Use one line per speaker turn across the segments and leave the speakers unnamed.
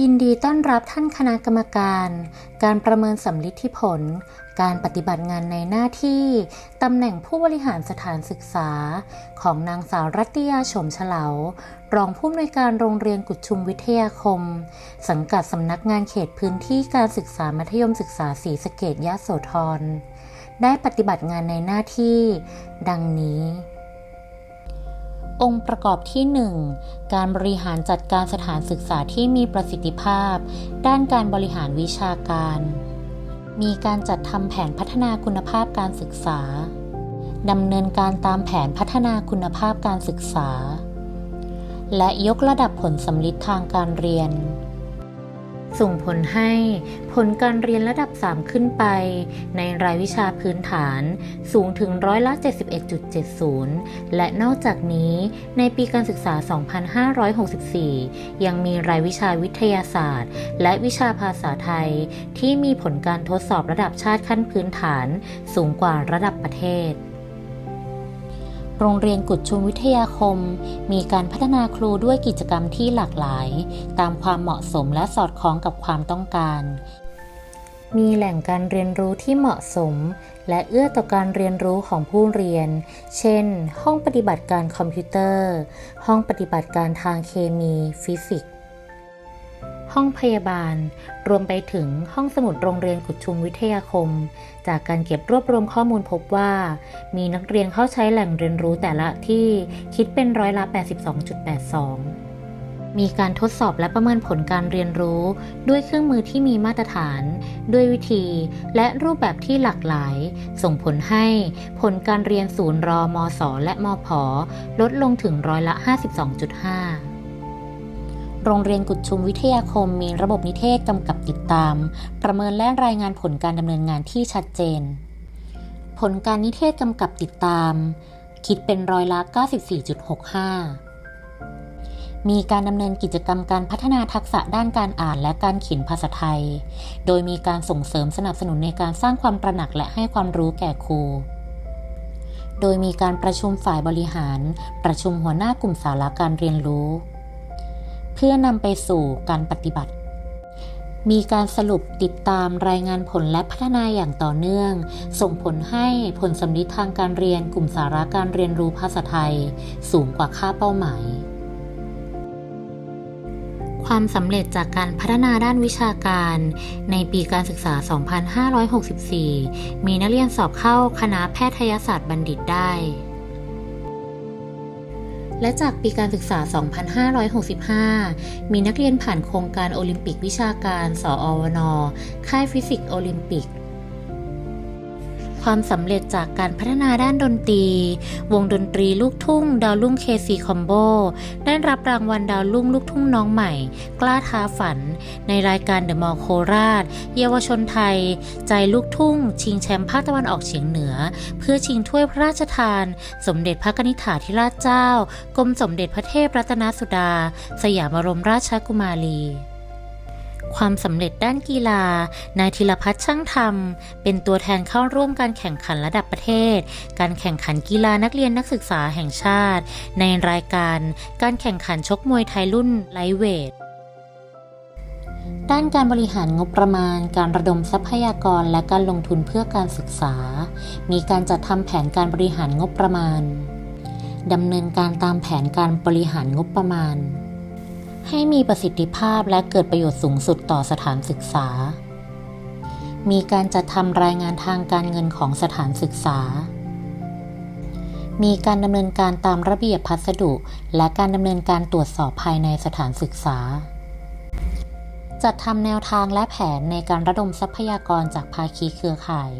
ยินดีต้อนรับท่านคณะกรรมการ การประเมินสำลิดที่ผล การปฏิบัติงานในหน้าที่ ตำแหน่งผู้บริหารสถานศึกษา ของนางสาวรัตยาโฉมเฉลา รองผู้อำนวยการโรงเรียนกุดชุมวิทยาคม สังกัดสำนักงานเขตพื้นที่การศึกษามัธยมศึกษาศรีสะเกดยะโสธร ได้ปฏิบัติงานในหน้าที่ ดังนี้ องค์ประกอบที่ 1 การบริหารจัดการสถานศึกษาที่มีประสิทธิภาพ ด้านการบริหารวิชาการ มีการจัดทำแผนพัฒนาคุณภาพการศึกษาดำเนินการตามแผนพัฒนาคุณภาพการศึกษา และยกระดับผลสำลิดทางการเรียน ส่งผลให้ผลการเรียนระดับ 3 ขึ้นไป ในรายวิชาพื้นฐานสูงถึงร้อยละ 71.70 และนอกจากนี้ในปีการศึกษา 2564 ยังมีรายวิชาวิทยาศาสตร์ และวิชาภาษาไทย ที่มีผลการทดสอบระดับชาติขั้นพื้นฐาน สูงกว่าระดับประเทศ โรงเรียนกุดชุมวิทยาคม มีการพัฒนาครูด้วยกิจกรรมที่หลากหลาย ตามความเหมาะสมและสอดคล้องกับความต้องการ มีแหล่งการเรียนรู้ที่เหมาะสม และเอื้อต่อการเรียนรู้ของผู้เรียน เช่น ห้องปฏิบัติการคอมพิวเตอร์ ห้องปฏิบัติการทางเคมี ฟิสิกส์ ห้องพยาบาล รวมไปถึงห้องสมุดโรงเรียนกุดชุมวิทยาคม จากการเก็บรวบรวมข้อมูลพบว่า มีนักเรียนเข้าใช้แหล่งเรียนรู้แต่ละที่คิดเป็นร้อยละ 82.82มีการทดสอบและประเมินผลการเรียนรู้ ด้วยเครื่องมือที่มีมาตรฐาน ด้วยวิธี และรูปแบบที่หลากหลาย ส่งผลให้ผลการเรียนศูนย์รอมศและมพอลดลงถึงร้อยละ 52.5 โรงเรียนกุดชุมวิทยาคมมีระบบนิเทศกำกับติดตาม ประเมินและรายงานผลการดำเนินงานที่ชัดเจน ผลการนิเทศกำกับติดตาม คิดเป็นร้อยละ 94.65 มีการดำเนินกิจกรรมการพัฒนาทักษะด้านการอ่านและการเขียนภาษาไทย โดยมีการส่งเสริมสนับสนุนในการสร้างความตระหนักและให้ความรู้แก่ครูโดยมีการประชุมฝ่ายบริหาร ประชุมหัวหน้ากลุ่มสาระการเรียนรู้ เพื่อนำไปสู่การปฏิบัติ มีการสรุปติดตามรายงานผลและพัฒนาอย่างต่อเนื่อง ส่งผลให้ผลสำลิดทางการเรียนกลุ่มสาระการเรียนรู้ภาษาไทย สูงกว่าค่าเป้าหมาย ความสำเร็จจากการพัฒนาด้านวิชาการ ในปีการศึกษา 2564 มีนักเรียนสอบเข้าคณะแพทยศาสตร์บัณฑิตได้ และจากปีการศึกษา 2565 มีนักเรียนผ่านโครงการโอลิมปิกวิชาการ สอวนค่ายฟิสิกส์โอลิมปิก ความสำเร็จจากการพัฒนาด้านดนตรี วงดนตรีลูกทุ่ง ดาวรุ่งเคซีคอมโบได้รับรางวัลดาวรุ่งลูกทุ่งน้องใหม่ กล้าท้าฝัน ในรายการเดอะมอลโคราช เยาวชนไทย ใจลูกทุ่ง ชิงแชมป์ภาคตะวันออกเฉียงเหนือ เพื่อชิงถ้วยพระราชทาน สมเด็จพระนิษฐาธิราชเจ้ากรมสมเด็จพระเทพรัตนสุดา สยามบรมราชกุมารี ความสำเร็จด้านกีฬา นายธีรพัฒน์ช่างธรรม เป็นตัวแทนเข้าร่วมการแข่งขันระดับประเทศ การแข่งขันกีฬานักเรียนนักศึกษาแห่งชาติ ในรายการการแข่งขันชกมวยไทยรุ่นไลท์เวทด้านการบริหารงบประมาณ การระดมทรัพยากรและการลงทุนเพื่อการศึกษา มีการจัดทำแผนการบริหารงบประมาณดำเนินการตามแผนการบริหารงบประมาณ ให้มีประสิทธิภาพและเกิดประโยชน์สูงสุดต่อสถานศึกษา มีการจัดทำรายงานทางการเงินของสถานศึกษา มีการดำเนินการตามระเบียบพัสดุ และการดำเนินการตรวจสอบภายในสถานศึกษา จัดทำแนวทางและแผนในการระดมทรัพยากรจากภาคีเครือข่าย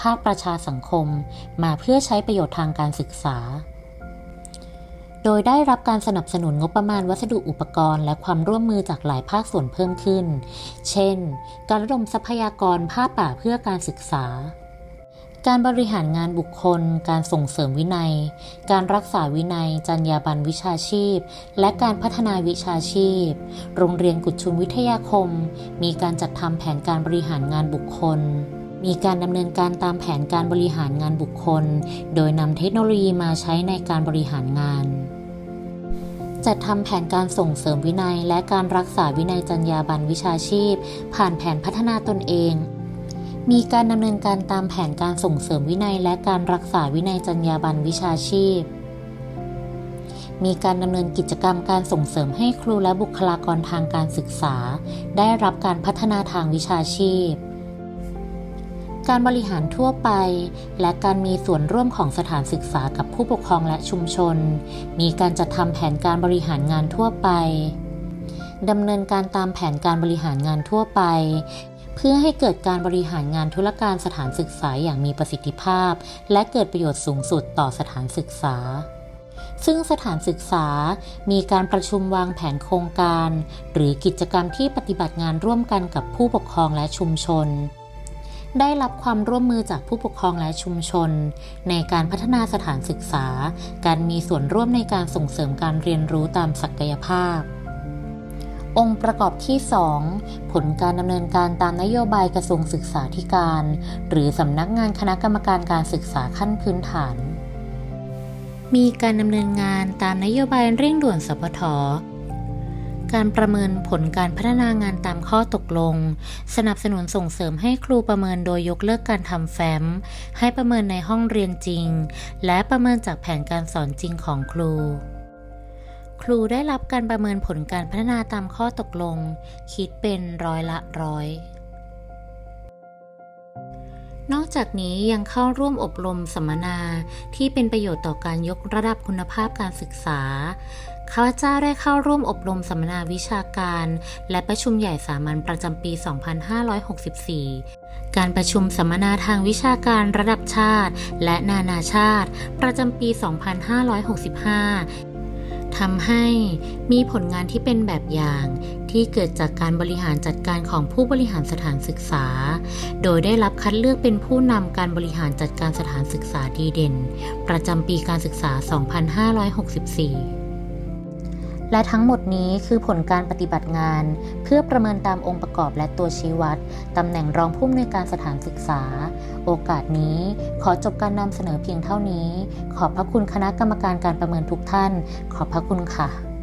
ภาคประชาสังคม มาเพื่อใช้ประโยชน์ทางการศึกษา โดยได้รับการสนับสนุนงบประมาณวัสดุอุปกรณ์ และความร่วมมือจากหลายภาคส่วนเพิ่มขึ้น เช่น การระดมทรัพยากรผ้าป่าเพื่อการศึกษา การบริหารงานบุคคล การส่งเสริมวินัย การรักษาวินัย จรรยาบรรณวิชาชีพ และการพัฒนาวิชาชีพ โรงเรียนกุดชุมวิทยาคม มีการจัดทำแผนการบริหารงานบุคคล มีการดำเนินการตามแผนการบริหารงานบุคคล โดยนำเทคโนโลยีมาใช้ในการบริหารงานจัดทำแผนการส่งเสริมวินัย และการรักษาวินัยจรรยาบรรณวิชาชีพ ผ่านแผนพัฒนาตนเอง มีการดำเนินการตามแผนการส่งเสริมวินัย และการรักษาวินัยจรรยาบรรณวิชาชีพ มีการดำเนินกิจกรรมการส่งเสริมให้ครูและบุคลากรทางการศึกษา ได้รับการพัฒนาทางวิชาชีพ การบริหารทั่วไป และการมีส่วนร่วมของสถานศึกษากับผู้ปกครองและชุมชน มีการจัดทำแผนการบริหารงานทั่วไปดำเนินการตามแผนการบริหารงานทั่วไป เพื่อให้เกิดการบริหารงานธุรการสถานศึกษาอย่างมีประสิทธิภาพ และเกิดประโยชน์สูงสุดต่อสถานศึกษา ซึ่งสถานศึกษา มีการประชุมวางแผนโครงการ หรือกิจกรรมที่ปฏิบัติงานร่วมกันกับผู้ปกครองและชุมชน ได้รับความร่วมมือจากผู้ปกครองและชุมชน ในการพัฒนาสถานศึกษา การมีส่วนร่วมในการส่งเสริมการเรียนรู้ตามศักยภาพ องค์ประกอบที่ 2 ผลการดำเนินการตามนโยบายกระทรวงศึกษาธิการ หรือสำนักงานคณะกรรมการการศึกษาขั้นพื้นฐาน มีการดำเนินงานตามนโยบายเร่งด่วนสพท การประเมินผลการพัฒนางานตามข้อตกลง สนับสนุนส่งเสริมให้ครูประเมินโดยยกเลิกการทำแฟ้ม ให้ประเมินในห้องเรียนจริง และประเมินจากแผนการสอนจริงของครู ครูได้รับการประเมินผลการพัฒนาตามข้อตกลง คิดเป็นร้อยละร้อยนอกจากนี้ยังเข้าร่วมอบรมสัมมนาที่เป็นประโยชน์ต่อการยกระดับคุณภาพการศึกษา ข้าพเจ้าได้เข้าร่วมอบรมสัมมนาวิชาการ และประชุมใหญ่สามัญประจำปี 2564 การประชุมสัมมนาทางวิชาการระดับชาติ และนานาชาติ ประจำปี 2565ทำให้มีผลงานที่เป็นแบบอย่างที่เกิดจากการบริหารจัดการของผู้บริหารสถานศึกษา โดยได้รับคัดเลือกเป็นผู้นำการบริหารจัดการสถานศึกษาดีเด่น ประจำปีการศึกษา 2564 และทั้งหมดนี้คือผลการปฏิบัติงาน เพื่อประเมินตามองค์ประกอบและตัวชี้วัดตำแหน่งรองผู้อำนวยการสถานศึกษา โอกาสนี้ขอจบการนำเสนอเพียงเท่านี้ ขอบพระคุณคณะกรรมการการประเมินทุกท่าน ขอบพระคุณค่ะ